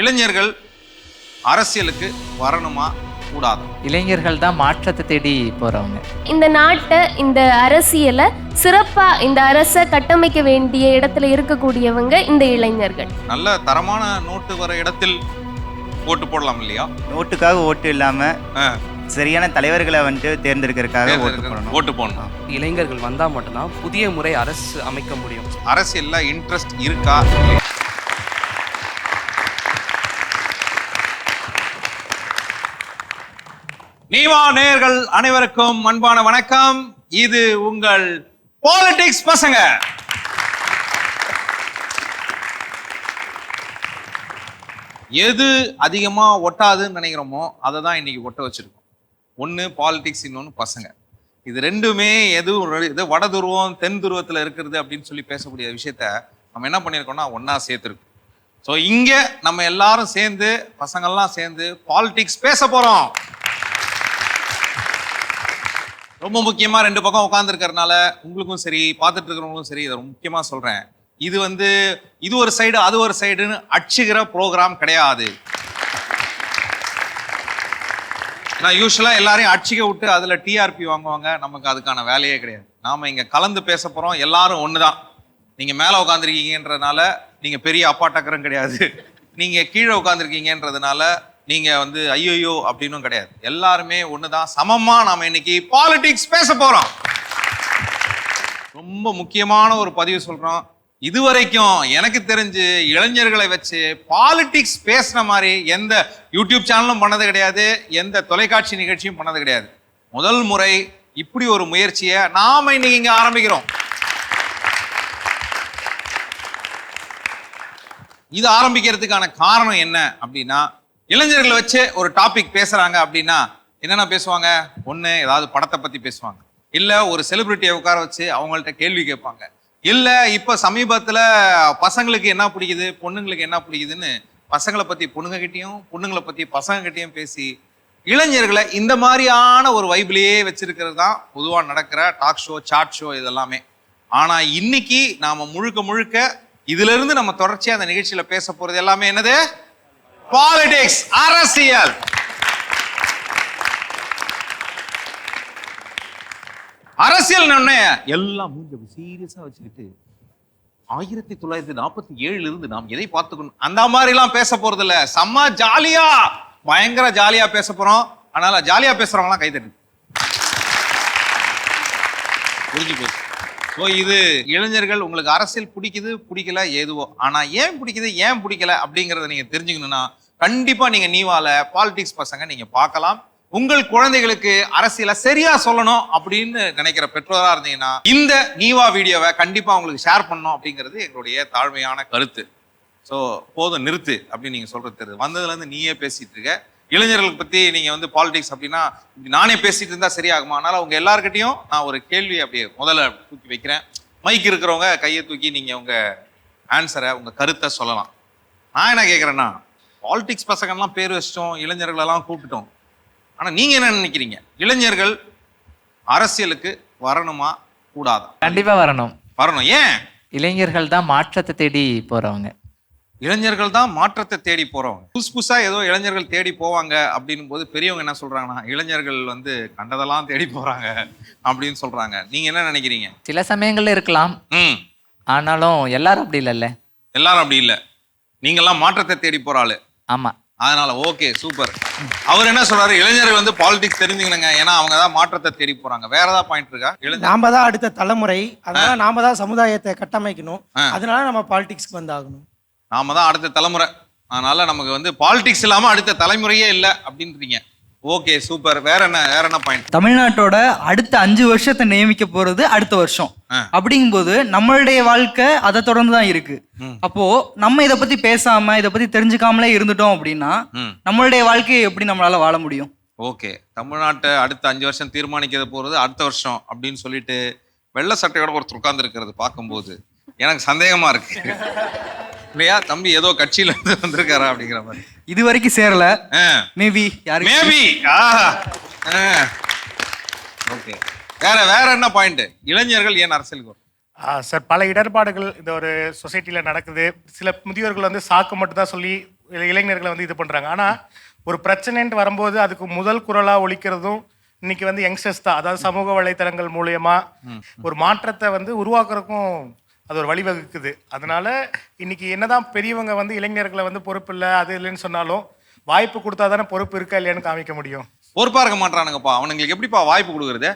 இளைஞர்கள் அரசியலுக்கு வரணுமா கூடாதா? இளைஞர்கள் தான் மாற்றத்தை தேடி போறவங்க. இந்த நாட்டை இந்த அரசியலை சிறப்பா இந்த அரசை கட்டமைக்க வேண்டிய இடத்துல இருக்கக்கூடியவங்க இந்த இளைஞர்கள். நல்ல தரமான நோட்டு வர இடத்தில் ஓட்டு போடலாம் இல்லையா? ஓட்டுக்காக ஓட்டு இல்லாம ஆ. சரியான தலைவர்களை வந்துட்டு தேர்ந்தெடுக்கிறதுக்காக ஓட்டு போடணும். ஓட்டு போடணும். இளைஞர்கள் வந்தால் மட்டும்தான் புதிய முறை அரசு அமைக்க முடியும். அரசியல்ல இன்ட்ரெஸ்ட் இருக்கா நீமா நேயர்கள் அனைவருக்கும் அன்பான வணக்கம். இது உங்கள் பாலிடிக்ஸ் பசங்க. எது அதிகமா ஒட்டாதுன்னு நினைக்கிறோமோ அதை தான் இன்னைக்கு ஒட்ட வச்சிருக்கோம். ஒன்று பாலிடிக்ஸ் இன்னொன்று பசங்க. இது ரெண்டுமே எதுவும் இது வட துருவம் தென் துருவத்தில் இருக்கிறது அப்படின்னு சொல்லி பேசக்கூடிய விஷயத்த நம்ம என்ன பண்ணியிருக்கோம்னா ஒன்றா சேர்த்துருக்கோம். ஸோ இங்கே நம்ம எல்லாரும் சேர்ந்து பசங்கள்லாம் சேர்ந்து பாலிடிக்ஸ் பேச போகிறோம் ரொம்ப முக்கியமாக ரெண்டு பக்கம் உட்காந்துருக்கறனால உங்களுக்கும் சரி பார்த்துட்டு இருக்கிறவங்களுக்கும் சரி இதை முக்கியமாக சொல்கிறேன் இது வந்து இது ஒரு சைடு அது ஒரு சைடுன்னு அடிச்சுக்கிற ப்ரோக்ராம் கிடையாது. நான் யூஸ்வலாக எல்லாரையும் அடிச்சிக்க விட்டு அதில் டிஆர்பி வாங்குவாங்க நமக்கு அதுக்கான வேலையே கிடையாது. நாம் இங்கே கலந்து பேச போகிறோம் எல்லாரும் ஒன்று தான் நீங்கள் மேலே உட்காந்துருக்கீங்கன்றதுனால நீங்கள் பெரிய அப்பா கிடையாது. நீங்கள் கீழே உட்காந்துருக்கீங்கன்றதுனால நீங்கள் வந்து ஐயோயோ அப்படின்னும் கிடையாது. எல்லாருமே ஒன்று தான் சமமாக நாம் இன்னைக்கு பாலிடிக்ஸ் பேச போகிறோம் ரொம்ப முக்கியமான ஒரு பதிவு சொல்றோம். இதுவரைக்கும் எனக்கு தெரிஞ்சு இளைஞர்களை வச்சு பாலிடிக்ஸ் பேசுன மாதிரி எந்த யூடியூப் சேனலும் பண்ணது கிடையாது. எந்த தொலைக்காட்சி நிகழ்ச்சியும் பண்ணது கிடையாது. முதல் முறை இப்படி ஒரு முயற்சியை நாம இன்னைக்கு இங்கே ஆரம்பிக்கிறோம். இது ஆரம்பிக்கிறதுக்கான காரணம் என்ன அப்படின்னா இளைஞர்களை வச்சு ஒரு டாபிக் பேசுறாங்க அப்படின்னா என்னென்ன பேசுவாங்க? ஒன்று ஏதாவது படத்தை பத்தி பேசுவாங்க. இல்லை ஒரு செலிபிரிட்டியை உட்கார வச்சு அவங்கள்ட்ட கேள்வி கேட்பாங்க. இல்லை இப்போ சமீபத்தில் பசங்களுக்கு என்ன பிடிக்குது? பொண்ணுங்களுக்கு என்ன பிடிக்குதுன்னு பசங்களை பற்றி பொண்ணுங்ககிட்டையும் பொண்ணுங்களை பற்றி பசங்ககிட்டையும் பேசி இளைஞர்களை இந்த மாதிரியான ஒரு வைபிலேயே வச்சிருக்கிறது தான் பொதுவாக நடக்கிற டாக் ஷோ சாட் ஷோ இதெல்லாமே. ஆனால் இன்னைக்கு நாம் முழுக்க முழுக்க இதுலேருந்து நம்ம தொடர்ச்சியாக அந்த நிகழ்ச்சியில் பேச போகிறது எல்லாமே என்னது? பாலிடிக்ஸ் அரசியல். அரசியல் எல்லாம் மூஞ்ச சீரியஸா வச்சுக்கிட்டு ஆயிரத்தி தொள்ளாயிரத்தி நாற்பத்தி ஏழுல இருந்து நாம் எதை பார்த்துக்கணும்? அந்த மாதிரி எல்லாம் பேச போறது இல்ல செம்ம ஜாலியா. பயங்கர ஜாலியா பேச போறோம். அதனால ஜாலியா பேசுறவங்க எல்லாம் கைதட்டு புரிஞ்சு போச்சு. ஸோ இது இளைஞர்கள் உங்களுக்கு அரசியல் பிடிக்குது பிடிக்கல ஏதுவோ. ஆனா ஏன் பிடிக்குது ஏன் பிடிக்கல அப்படிங்கிறத நீங்க தெரிஞ்சுக்கணும்னா கண்டிப்பா நீங்க நீவால பாலிடிக்ஸ் பசங்க நீங்க பார்க்கலாம். உங்கள் குழந்தைகளுக்கு அரசியலை சரியா சொல்லணும் அப்படின்னு நினைக்கிற பெற்றோரா இருந்தீங்கன்னா இந்த நீவா வீடியோவை கண்டிப்பா உங்களுக்கு ஷேர் பண்ணணும் அப்படிங்கிறது எங்களுடைய தாழ்மையான கருத்து. ஸோ போதும் நிறுத்து அப்படின்னு நீங்க சொல்றது தெரியுது. வந்ததுல இருந்து நீயே பேசிட்டு இருக்க. இளைஞர்களை பத்தி நீங்க வந்து பாலிடிக்ஸ் அப்படின்னா நானே பேசிட்டு இருந்தா சரியாகுமா? அதனால உங்க எல்லாருக்கிட்டையும் நான் ஒரு கேள்வி அப்படியே முதல்ல தூக்கி வைக்கிறேன். மைக் இருக்கிறவங்க கையை தூக்கி நீங்க உங்க ஆன்சரை உங்க கருத்தை சொல்லலாம். நான் என்ன கேட்குறேன்னா பாலிடிக்ஸ் பசங்கள்லாம் பேர் வச்சிட்டோம் இளைஞர்கள் எல்லாம் கூப்பிட்டோம். ஆனா நீங்க என்ன நினைக்கிறீங்க? இளைஞர்கள் அரசியலுக்கு வரணுமா கூடாதா? கண்டிப்பா வரணும். வரணும். ஏன்? இளைஞர்கள் தான் மாற்றத்தை தேடி போறவங்க. இளைஞர்கள் தான் மாற்றத்தை தேடி போறவங்க. புதுசு புதுசா ஏதோ இளைஞர்கள் தேடி போவாங்க அப்படின்னும் போது பெரியவங்க என்ன சொல்றாங்கன்னா இளைஞர்கள் வந்து கண்டதெல்லாம் தேடி போறாங்க அப்படின்னு சொல்றாங்க. நீங்க என்ன நினைக்கிறீங்க? சில சமயங்கள்ல இருக்கலாம். ம். ஆனாலும் எல்லாரும் அப்படி இல்லைல்ல. எல்லாரும் அப்படி இல்லை. நீங்கெல்லாம் மாற்றத்தை தேடி போற ஆளு. ஆமா. அதனால ஓகே சூப்பர் அவர் என்ன சொல்றாரு? இளைஞர்கள் வந்து பாலிடிக்ஸ் தெரிஞ்சுக்கணுங்க. ஏன்னா அவங்க தான் மாற்றத்தை தேடி போறாங்க. வேற ஏதாவது பாயிண்ட் இருக்கா? நாம தான் அடுத்த தலைமுறை. அதனால நாம தான் சமுதாயத்தை கட்டமைக்கணும். அதனால நம்ம பாலிடிக்ஸ்க்கு வந்தாகணும். நாம தான் அடுத்த தலைமுறை. அதனால நமக்கு வந்து பாலிடிக்ஸ் இல்லாம அடுத்த தலைமுறையே இல்லை அப்படின்றீங்க. ஓகே சூப்பர் வேற என்ன வேற என்ன பாயிண்ட் தமிழ்நாட்டோட அடுத்த அஞ்சு வருஷத்தை நியமிக்க போறது அடுத்த வருஷம். அப்படிங்கும்போது நம்மளுடைய வாழ்க்கை அதை தொடர்ந்து தான் இருக்கு. அப்போ நம்ம இதை பத்தி பேசாம இதை பத்தி தெரிஞ்சுக்காமலே இருந்துட்டோம் அப்படின்னா நம்மளுடைய வாழ்க்கையை எப்படி நம்மளால வாழ முடியும்? ஓகே தமிழ்நாட்டை அடுத்த அஞ்சு வருஷம் தீர்மானிக்கிறது போறது அடுத்த வருஷம் அப்படின்னு சொல்லிட்டு வெள்ளை சட்டையோட ஒருத்தர் உட்கார்ந்து இருக்கிறது பார்க்கும்போது எனக்கு சந்தேகமா இருக்கு. இல்லையா தம்பி ஏதோ கட்சியில இருந்து வந்திருக்காரா அப்படிங்கிற மாதிரி. இது வரைக்கும் சேரல. மேபி யாரு மேபி ஓகே வேற வேற என்ன பாயிண்ட் இளைஞர்கள் ஏன் அரசியலுக்கு சார் பல இடர்பாடுகள் இந்த ஒரு சொசைட்டியில் நடக்குது. சில முதியோர்கள் வந்து சாக்கு மட்டும் தான் சொல்லி இள- இளைஞர்களை வந்து இது பண்ணுறாங்க ஆனால் ஒரு பிரச்சனைன்ட்டு வரும்போது அதுக்கு முதல் குரலாக ஒழிக்கிறதும் இன்னைக்கு வந்து யங்ஸ்டர்ஸ் தான். அதாவது சமூக வலைத்தளங்கள் மூலயமா ஒரு மாற்றத்தை வந்து உருவாக்குறதுக்கும் அது ஒரு வழிவகுக்குது. அதனால இன்னைக்கு என்னதான் பெரியவங்க வந்து இளைஞர்களை வந்து பொறுப்பு இல்லை அது இல்லைன்னு சொன்னாலும் வாய்ப்பு கொடுத்தா தானே பொறுப்பு இருக்கா இல்லையான்னு காமிக்க முடியும். பொறுப்பா இருக்க மாட்டானுங்கப்பா. அவனுங்களுக்கு எப்படிப்பா வாய்ப்பு கொடுக்குறது?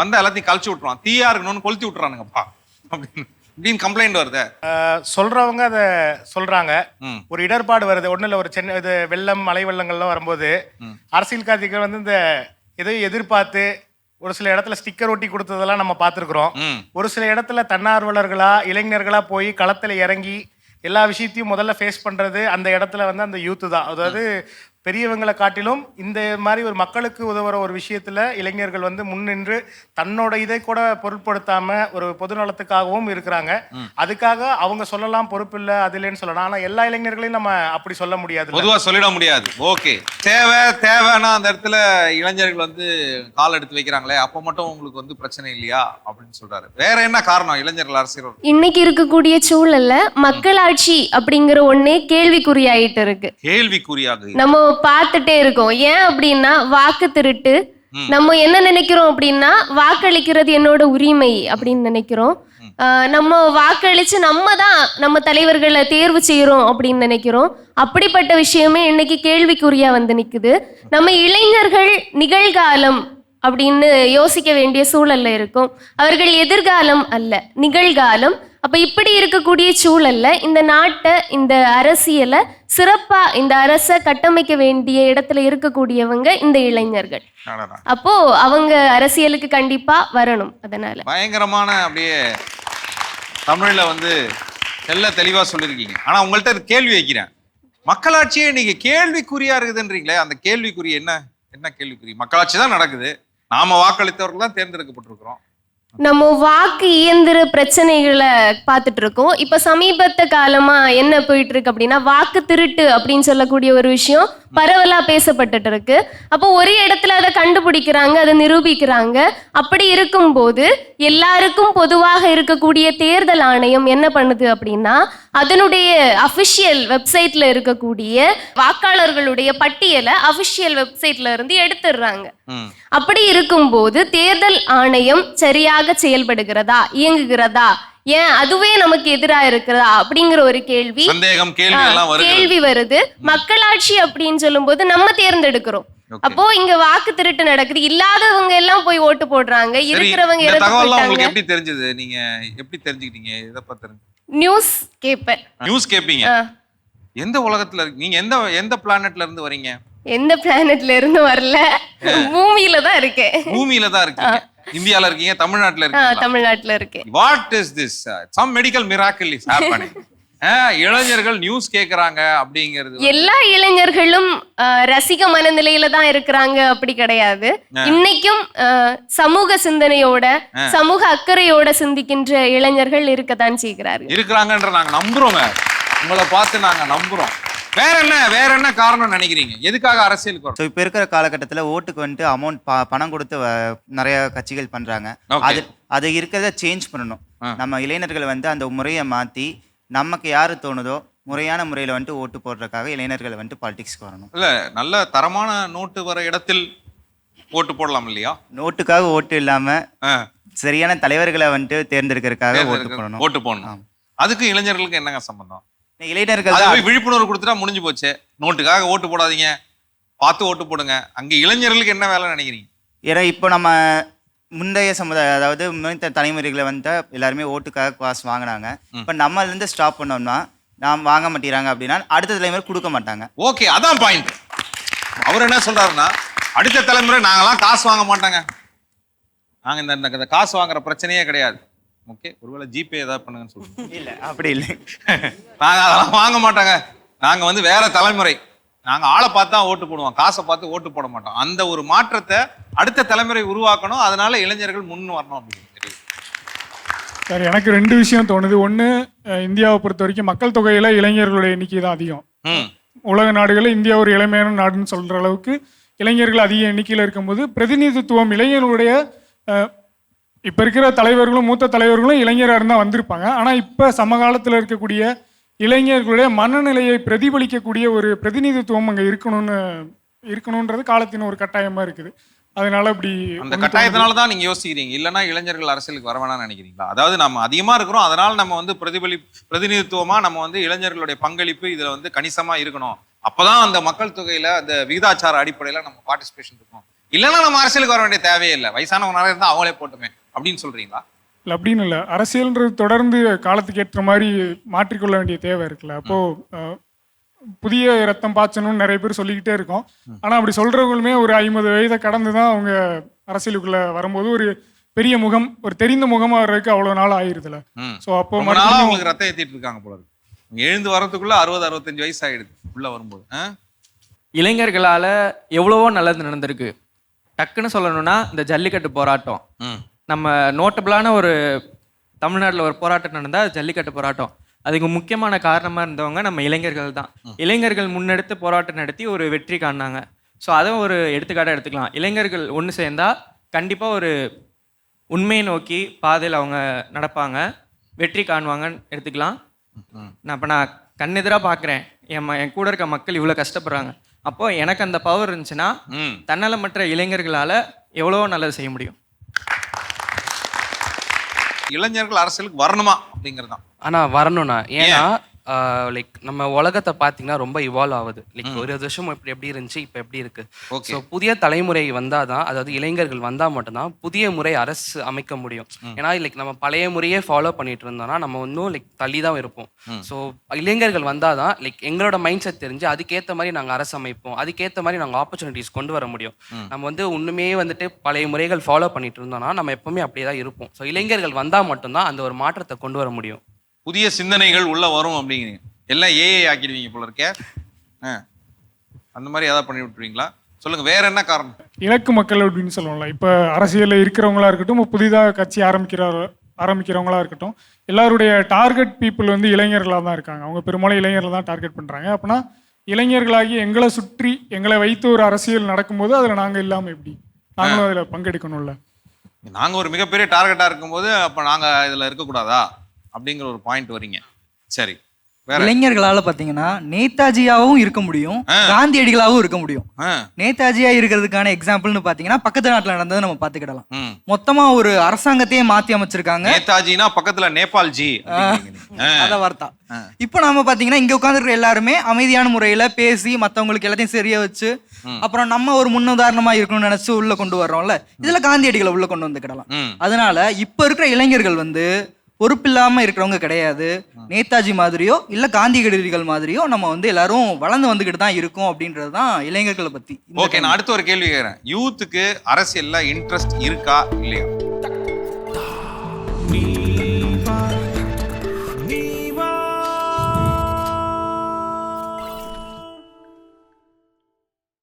வந்தா எல்லாத்தையும் கழிச்சு விட்டுருவான். தீயா இருக்கணும்னு கொளுத்தி விட்டுறானுங்கப்பா. அப்படின்னு. இப்படின்னு கம்ப்ளைண்ட் வருது. சொல்றவங்க அதை சொல்றாங்க. ஒரு இடர்பாடு வருது. ஒண்ணும் இல்ல ஒரு சென்னை இது வெள்ளம் மழை வெள்ளங்கள்லாம் வரும்போது அரசியல்வாதிகள் வந்து இந்த எதையும் எதிர்பார்த்து ஒரு சில இடத்துல ஸ்டிக்கர் ஒட்டி கொடுத்ததெல்லாம் நம்ம பார்த்துருக்குறோம். ஒரு சில இடத்துல தன்னார்வலர்களா இளைஞர்களா போய் களத்துல இறங்கி எல்லா விஷயத்தையும் முதல்ல ஃபேஸ் பண்றது அந்த இடத்துல வந்து அந்த யூத்து தான். அதாவது பெரியவங்களை காட்டிலும் இந்த மாதிரி ஒரு மக்களுக்கு உதவுற ஒரு விஷயத்துல இளைஞர்கள் வந்து முன்னின்று தன்னோட இதை கூட பொருட்படுத்தாம ஒரு பொது நலத்துக்காகவும் இருக்கிறாங்க. அதுக்காக அவங்க சொல்லலாம் பொறுப்பு இல்லை அது இல்லைன்னு சொல்லலாம். ஆனா எல்லா இளைஞர்களையும் நம்ம அப்படி சொல்ல முடியாது பொதுவா சொல்லிட முடியாது. ஓகே. தேவை தேவைன்னா அந்த இடத்துல இளைஞர்கள் வந்து கால் எடுத்து வைக்கிறாங்களே அப்ப மட்டும் உங்களுக்கு வந்து பிரச்சனை இல்லையா? அப்படின்னு சொல்றாரு. வேற என்ன காரணம் இளைஞர்கள் அரசியல் இன்னைக்கு இருக்கக்கூடிய சூழல்ல மக்களாட்சி அப்படிங்கிற ஒண்ணே கேள்விக்குறியாயிட்டு இருக்கு. கேள்விக்குறியாக நம்ம பார்த்துட்டே இருக்கோம். ஏன் அப்படின்னா வாக்கு திருட்டு. நம்ம என்ன நினைக்கிறோம் அப்படின்னா வாக்களிக்கிறது என்னோட உரிமை அப்படின்னு நினைக்கிறோம். நம்ம வாக்களிச்சு நம்ம தான் நம்ம தலைவர்களை தேர்வு செய்யறோம் அப்படின்னு நினைக்கிறோம். அப்படிப்பட்ட விஷயமே இன்னைக்கு கேள்விக்குறியா வந்து நிக்குது. நம்ம இளைஞர்கள் நிகழ்காலம் அப்படின்னு யோசிக்க வேண்டிய சூழல்ல இருக்கும். அவர்கள் எதிர்காலம் அல்ல நிகழ்காலம். அப்ப இப்படி இருக்கக்கூடிய சூழல்ல இந்த நாட்டை இந்த அரசியலை சிறப்பா இந்த அரசை கட்டமைக்க வேண்டிய இடத்துல இருக்கக்கூடியவங்க இந்த இளைஞர்கள். அப்போ அவங்க அரசியலுக்கு கண்டிப்பா வரணும் அதனால. பயங்கரமான அப்படியே தமிழ்ல வந்து தெள்ள தெளிவா சொல்லியிருக்கீங்க. ஆனா உங்கள்ட்ட ஒரு கேள்வி வைக்கிறேன். மக்களாட்சியே நீங்க கேள்விக்குறியா இருக்குதுன்றீங்களே அந்த கேள்விக்குறி என்ன? என்ன கேள்விக்குறி? மக்களாட்சி தான் நடக்குது. நாம வாக்களித்தவர்கள் தான் தேர்ந்தெடுக்கப்பட்டிருக்கிறோம். நம்ம வாக்கு இயந்திர பிரச்சனைகளை பார்த்துட்டு இருக்கோம் இப்போ சமீபத்த காலமா என்ன போயிட்டு இருக்கு அப்படின்னா வாக்கு திருட்டு அப்படின்னு சொல்லக்கூடிய ஒரு விஷயம் பரவலா பேசப்பட்டுட்டு இருக்கு அப்போ ஒரு இடத்துல அதை கண்டுபிடிக்கிறாங்க அதை நிரூபிக்கிறாங்க. அப்படி இருக்கும்போது எல்லாருக்கும் பொதுவாக இருக்கக்கூடிய தேர்தல் ஆணையம் என்ன பண்ணுது அப்படின்னா அதனுடைய அஃபிஷியல் வெப்சைட்ல இருக்கக்கூடிய வாக்காளர்களுடைய பட்டியலை அஃபிஷியல் வெப்சைட்ல இருந்து எடுத்துடுறாங்க. அப்படி இருக்கும்போது தேர்தல் ஆணையம் சரியாக செயல்படுகிறதா இயங்குகிறதா ஏன் அதுவே நமக்கு எதிரா இருக்கிறதா அப்படிங்கிற ஒரு கேள்வி. சந்தேகம் கேள்வி வருது. மக்களாட்சி அப்படின்னு சொல்லும்போது நம்ம தேர்ந்தெடுக்கிறோம். அப்போ இங்க வாக்கு திருட்டு நடக்குது. இல்லாதவங்க எல்லாம் போய் ஓட்டு போடுறாங்க. இருக்கிறவங்க உங்களுக்கு எப்படி தெரிஞ்சது? நீங்க எப்படி தெரிஞ்சுக்கிட்டீங்க? இதை பார்த்து நியூஸ் கேட்பேன். நியூஸ் கேட்பீங்க? ஆ. எந்த உலகத்துல இருக்கு? நீங்க எந்த எந்த பிளானட்ல இருந்து வரீங்க? எந்த பிளானட்ல இருந்து வரல? பூமியில தான் இருக்கேன். பூமியில தான் இருக்கீங்க. இந்தியால இருக்கீங்க தமிழ்நாட்டுல இருக்கீங்க தமிழ்நாட்டுல இருக்கேன். What is this some medical miracle is happening இளைஞர்கள் நியூஸ் கேக்குறாங்க அப்படிங்கிறது எல்லா இளைஞர்களும் ரசிக மனநிலையில தான் இருக்கிறாங்க அப்படி கிடையாது. இன்னைக்கும் சமூக சிந்தனையோட சமூக அக்கறையோட சிந்திக்கின்ற இளைஞர்கள் இருக்கத்தான் செய்கிறார்கள். இருக்கிறாங்கன்ற நாங்க நம்புறோங்க. உங்களை பார்த்து நாங்க நம்புறோம். வேற என்ன வேற என்ன காரணம் நினைக்கிறீங்க? எதுக்காக அரசியலுக்கு வரும் ஸோ இப்போ இருக்கிற காலகட்டத்தில் ஓட்டுக்கு வந்துட்டு அமௌண்ட் பணம் கொடுத்து வ- நிறைய கட்சிகள் பண்ணுறாங்க Okay. அது அது இருக்கிறத சேஞ்ச் பண்ணணும். நம்ம இளைஞர்கள் வந்து அந்த முறையை மாற்றி நமக்கு யார் தோணுதோ முறையான முறையில் வந்துட்டு ஓட்டு போடுறதுக்காக இளைஞர்கள் வந்துட்டு பாலிடிக்ஸ்க்கு வரணும். இல்ல நல்ல தரமான நோட்டு வர இடத்தில் ஓட்டு போடலாம் இல்லையா? நோட்டுக்காக ஓட்டு இல்லாமல் ஆ, சரியான தலைவர்களை வந்துட்டு தேர்ந்தெடுக்கிறதுக்காக ஓட்டு போடணும். ஓட்டு போடணும். அதுக்கு இளைஞர்களுக்கு என்னங்க சம்பந்தம்? இளைஞர்கள் விழிப்புணர்வு கொடுத்துட்டா முடிஞ்சு போச்சு. நோட்டுக்காக ஓட்டு போடாதீங்க. பார்த்து ஓட்டு போடுங்க. அங்க இளைஞர்களுக்கு என்ன வேலை நினைக்கிறீங்க? ஏன்னா இப்போ நம்ம முந்தைய சமுதாயம் அதாவது முந்தைய தலைமுறைகளை வந்து எல்லாருமே ஓட்டுக்காக காசு வாங்கினாங்க. இப்போ நம்மலேருந்து ஸ்டாப் பண்ணோம்னா நாம் வாங்க மாட்டேங்கிறாங்க அப்படின்னா அடுத்த தலைமுறை கொடுக்க மாட்டாங்க. ஓகே அதான் பாயிண்ட் அவர் என்ன சொல்றாருன்னா அடுத்த தலைமுறை நாங்கெல்லாம் காசு வாங்க மாட்டாங்க. நாங்க இந்த இந்த- இந்த காசு வாங்குற பிரச்சனையே கிடையாது. ஓகே? ஒருவேளை ஜிபே ஏதாவது பண்ணுங்கன்னு சொல்லுங்க. இல்லை அப்படி இல்லை. நாங்க அதெல்லாம் வாங்க மாட்டாங்க. நாங்க வந்து வேற தலைமுறை. நாங்க ஆளை பார்த்து தான் ஓட்டு போடுவோம். காசை பார்த்து ஓட்டு போட மாட்டோம். அந்த ஒரு மாற்றத்தை அடுத்த தலைமுறை உருவாக்கணும். அதனால இளைஞர்கள் முன் வரணும் அப்படின்னு தெரியுது. சார் எனக்கு ரெண்டு விஷயம் தோணுது. ஒன்று இந்தியாவை பொறுத்த வரைக்கும் மக்கள் தொகையில் இளைஞர்களுடைய எண்ணிக்கை தான் அதிகம். உலக நாடுகளில் இந்தியா ஒரு இளமையான நாடுன்னு சொல்கிற அளவுக்கு இளைஞர்கள் அதிக எண்ணிக்கையில் இருக்கும்போது பிரதிநிதித்துவம் இளைஞர்களுடைய இப்போ இருக்கிற தலைவர்களும் மூத்த தலைவர்களும் இளைஞராக இருந்தால் வந்திருப்பாங்க. ஆனால் இப்போ சமகாலத்தில் இருக்கக்கூடிய இளைஞர்களுடைய மனநிலையை பிரதிபலிக்கக்கூடிய ஒரு பிரதிநிதித்துவம் அங்கே இருக்கணும்னு இருக்கணுன்றது காலத்தின் ஒரு கட்டாயமாக இருக்குது. அதனால இப்படி அந்த கட்டாயத்தினால தான் நீங்க யோசிக்கிறீங்க. இல்லைன்னா இளைஞர்கள் அரசியலுக்கு வர வேணாம்னு நினைக்கிறீங்களா? அதாவது நம்ம அதிகமா இருக்கிறோம் அதனால நம்ம வந்து பிரதிபலி பிரதிநிதித்துவமா நம்ம வந்து இளைஞர்களுடைய பங்களிப்பு இதுல வந்து கணிசமா இருக்கணும். அப்பதான் அந்த மக்கள் தொகையில அந்த விகிதாச்சார அடிப்படையில நம்ம பார்ட்டிசிபேஷன் இருக்கும் இல்லைன்னா நம்ம அரசியலுக்கு வர வேண்டிய தேவையே இல்லை. வயசானவங்க நிறைய இருந்தா அவங்களே போட்டுமே. அப்படின்னு சொல்றீங்களா? இல்லை அப்படின்னு இல்லை. அரசியல்ன்றது தொடர்ந்து காலத்துக்கு ஏற்ற மாதிரி மாற்றிக்கொள்ள வேண்டிய தேவை இருக்குல்ல. அப்போ புதிய ரத்தம் பாய்ச்சணும்னு நிறைய பேர் சொல்லிக்கிட்டே இருக்கோம். ஆனால் அப்படி சொல்றவங்களுமே ஒரு ஐம்பது வயதை கடந்து தான் அவங்க அரசியலுக்குள்ள வரும்போது ஒரு பெரிய முகம் ஒரு தெரிந்த முகமா வர்றதுக்கு அவ்வளோ நாள் ஆயிருதுல. ஸோ அப்போ ரொம்ப நாளா மறுபடியும் உங்களுக்கு ரத்தம் ஏத்திட்டு இருக்காங்க போல எழுந்து வரதுக்குள்ள அறுபது அறுபத்தஞ்சு வயசு ஆயிடுது உள்ள வரும்போது? இளைஞர்களால எவ்வளவோ நல்லது நடந்திருக்கு. டக்குன்னு சொல்லணும்னா இந்த ஜல்லிக்கட்டு போராட்டம். நம்ம நோட்டபிளான ஒரு தமிழ்நாட்டில் ஒரு போராட்டம் நடந்தால் ஜல்லிக்கட்டு போராட்டம். அதுக்கு முக்கியமான காரணமாக இருந்தவங்க நம்ம இளைஞர்கள் தான். இளைஞர்கள் முன்னெடுத்து போராட்டம் நடத்தி ஒரு வெற்றி காணாங்க ஸோ அதை ஒரு எடுத்துக்காட்டாக எடுத்துக்கலாம். இளைஞர்கள் ஒன்று சேர்ந்தா கண்டிப்பாக ஒரு உண்மையை நோக்கி பாதையில் அவங்க நடப்பாங்க. வெற்றி காணுவாங்கன்னு எடுத்துக்கலாம். நான் இப்போ நான் கண்ணெதிராக பார்க்குறேன் என் என் கூட இருக்க மக்கள் இவ்வளோ கஷ்டப்படுறாங்க. அப்போ எனக்கு அந்த பவர் இருந்துச்சுன்னா. தன்னலமற்ற இளைஞர்களால் எவ்வளோ நல்லது செய்ய முடியும். இளைஞர்கள் அரசியலுக்கு வரணுமா அப்படிங்கிறது தான் ஆனா வரணும்னா. ஏன்னா லைக் நம்ம உலகத்தை பார்த்தீங்கன்னா ரொம்ப இவால்வ் ஆகுது. லைக் ஒரு வருஷம் இப்படி எப்படி இருந்துச்சு இப்போ எப்படி இருக்கு. ஸோ புதிய தலைமுறை வந்தாதான் அதாவது இளைஞர்கள் வந்தா மட்டும்தான் புதிய முறை அரசு அமைக்க முடியும். ஏன்னா லைக் நம்ம பழைய முறையே ஃபாலோ பண்ணிட்டு இருந்தோம்னா நம்ம இன்னும் லைக் தள்ளி தான் இருப்போம். ஸோ இளைஞர்கள் வந்தாதான் லைக் எங்களோட மைண்ட் செட் தெரிஞ்சு அதுக்கேற்ற மாதிரி நாங்கள் அரசு அமைப்போம். அதுக்கேற்ற மாதிரி நாங்கள் ஆப்பர்ச்சுனிட்டிஸ் கொண்டு வர முடியும். நம்ம வந்து ஒண்ணுமே வந்துட்டு பழைய முறைகள் ஃபாலோ பண்ணிட்டு இருந்தோம்னா நம்ம எப்பவுமே அப்படியே தான் இருப்போம். ஸோ இளைஞர்கள் வந்தா மட்டும்தான் அந்த ஒரு மாற்றத்தை கொண்டு வர முடியும். புதிய சிந்தனைகள் உள்ள வரும் அப்படிங்கிறீங்க எல்லாம் ஏஐ ஆக்கிடுவீங்க போல இருக்கே. அந்த மாதிரி ஏதாவது பண்ணி விட்டுருவீங்களா? சொல்லுங்க வேற என்ன காரணம்? இலக்கு மக்கள் அப்படின்னு சொல்லுவோம்ல. இப்போ அரசியலில் இருக்கிறவங்களா இருக்கட்டும் புதிதாக கட்சி ஆரம்பிக்கிற ஆரம்பிக்கிறவங்களா இருக்கட்டும் எல்லாருடைய டார்கெட் பீப்புள் வந்து இளைஞர்களாக தான் இருக்காங்க. அவங்க பெரும்பாலும் இளைஞர்கள் தான் டார்கெட் பண்ணுறாங்க அப்படின்னா இளைஞர்களாகி எங்களை சுற்றி எங்களை வைத்து ஒரு அரசியல் நடக்கும்போது அதில் நாங்கள் இல்லாமல் எப்படி? நாங்களும் அதில் பங்கெடுக்கணும்ல. நாங்க ஒரு மிகப்பெரிய டார்கெட்டா இருக்கும்போது அப்ப நாங்க இதுல இருக்கக்கூடாதா? அப்படிங்கிற ஒரு பாயிண்ட் வரீங்க சரி இளைஞர்களால பாத்தீங்கன்னா நேதாஜியாவும் இருக்க முடியும். காந்தியடிகளாவும் இருக்க முடியும். நேதாஜியா இருக்கிறதுக்கான எக்ஸாம்பிள்னு பாத்தீங்கன்னா பக்கத்து நாட்டுல நடந்ததை நம்ம பாத்துக்கிடலாம். மொத்தமா ஒரு அரசாங்கத்தையே மாத்தி அமைச்சிருக்காங்க நேதாஜினா பக்கத்துல நேபாள் ஜி அப்படிங்கிறீங்க. ஆ. அத வார்த்தா இப்போ நாம பாத்தீங்கன்னா இங்க உட்காந்துருக்க எல்லாருமே அமைதியான முறையில பேசி மத்தவங்களுக்கு எல்லாத்தையும் சரியா வச்சு அப்புறம் நம்ம ஒரு முன்னுதாரணமா இருக்கணும்னு நினைச்சு உள்ள கொண்டு வர்றோம்ல இதுல காந்தியடிகளை உள்ள கொண்டு வந்துக்கிடலாம். அதனால இப்ப இருக்கிற இளைஞர்கள் வந்து பொறுப்பில்லாம இருக்கிறவங்க கிடையாது. நேதாஜி மாதிரியோ இல்ல காந்தியடிகள் மாதிரியோ நம்ம வந்து எல்லாரும் வளர்ந்து வந்துகிட்டு தான் இருக்கோம் அப்படின்றது தான் இளைஞர்களை பத்தி இந்த ஓகே நான் அடுத்த ஒரு கேள்வி கேட்கிறேன் யூத்துக்கு அரசியல்ல இன்ட்ரெஸ்ட் இருக்கா இல்லையா?